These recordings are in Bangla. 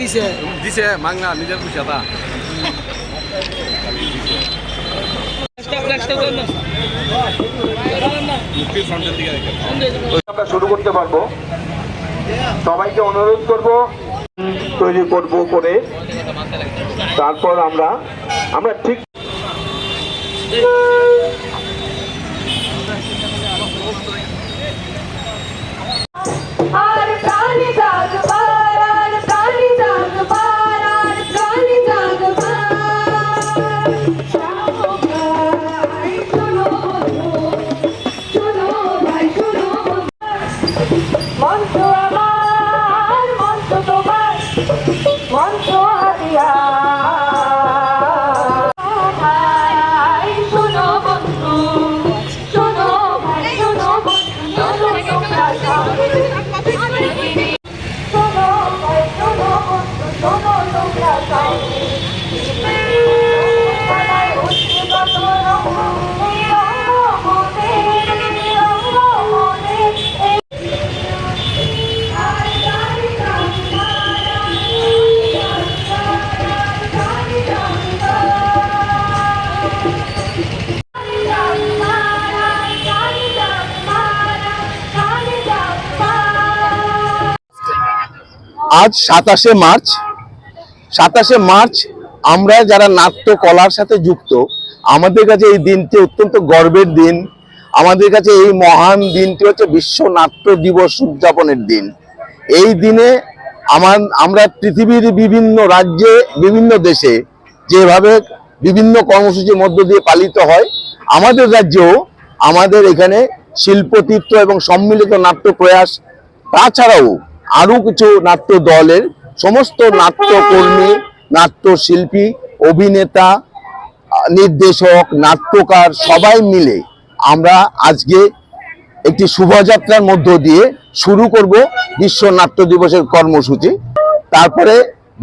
দিছে? দিছে মাংনা নিজের পয়সা তা আমরা শুরু করতে পারব। সবাইকে অনুরোধ করব তৈরি করব করে। তারপর আমরা আমরা ঠিক Oh, আজ সাতাশে মার্চ। সাতাশে মার্চ আমরা যারা নাট্যকলার সাথে যুক্ত, আমাদের কাছে এই দিনটি অত্যন্ত গর্বের দিন। আমাদের কাছে এই মহান দিনটি হচ্ছে বিশ্ব নাট্য দিবস উদযাপনের দিন। এই দিনে আমার, আমরা পৃথিবীর বিভিন্ন রাজ্যে, বিভিন্ন দেশে যেভাবে বিভিন্ন কর্মসূচির মধ্য দিয়ে পালিত হয়, আমাদের রাজ্যেও আমাদের এখানে শিল্পতীর্থ এবং সম্মিলিত নাট্য প্রয়াস, তাছাড়াও আরও কিছু নাট্য দলের সমস্ত নাট্যকর্মী, নাট্যশিল্পী, অভিনেতা, নির্দেশক, নাট্যকার সবাই মিলে আমরা আজকে একটি শোভাযাত্রার মধ্য দিয়ে শুরু করব বিশ্ব নাট্য দিবসের কর্মসূচি। তারপরে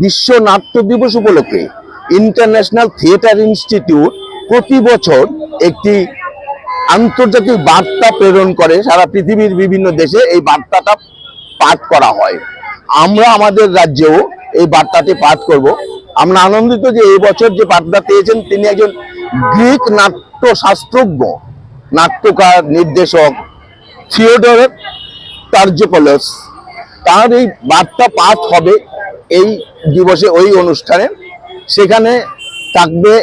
বিশ্ব নাট্য দিবস উপলক্ষে ইন্টারন্যাশনাল থিয়েটার ইনস্টিটিউট প্রতি বছর একটি আন্তর্জাতিক বার্তা প্রেরণ করে। সারা পৃথিবীর বিভিন্ন দেশে এই বার্তাটা পাঠ করা হয়। আমরা আমাদের রাজ্যেও এই বার্তাটি পাঠ করব। আমরা আনন্দিত যে এই বছর যে বার্তা পেয়েছেন, তিনি একজন গ্রিক নাট্য শাস্ত্রজ্ঞ নাট্যকার, নির্দেশক, থিওডর টার্জোপলস তার এই বার্তা পাঠ হবে এই দিবসে, ওই অনুষ্ঠানে। সেখানে থাকবে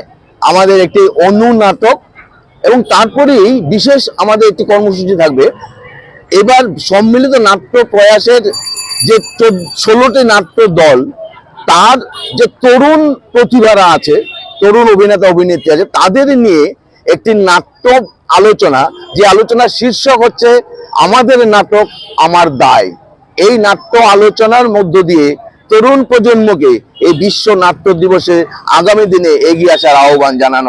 আমাদের একটি অনুনাটক এবং তারপরেই বিশেষ আমাদের একটি কর্মসূচি থাকবে এবার সম্মিলিত নাট্য প্রয়াসের যে ষোলোটি নাট্য দল, তার যে তরুণ প্রতিভারা আছে, তরুণ অভিনেতা, অভিনেত্রী আছে, তাদের নিয়ে একটি নাট্য আলোচনা, যে আলোচনার শীর্ষক হচ্ছে, আমাদের নাটক আমার দায়। এই নাট্য আলোচনার মধ্য দিয়ে তরুণ প্রজন্মকে এই বিশ্ব নাট্য দিবসে আগামী দিনে এগিয়ে আসার আহ্বান জানানো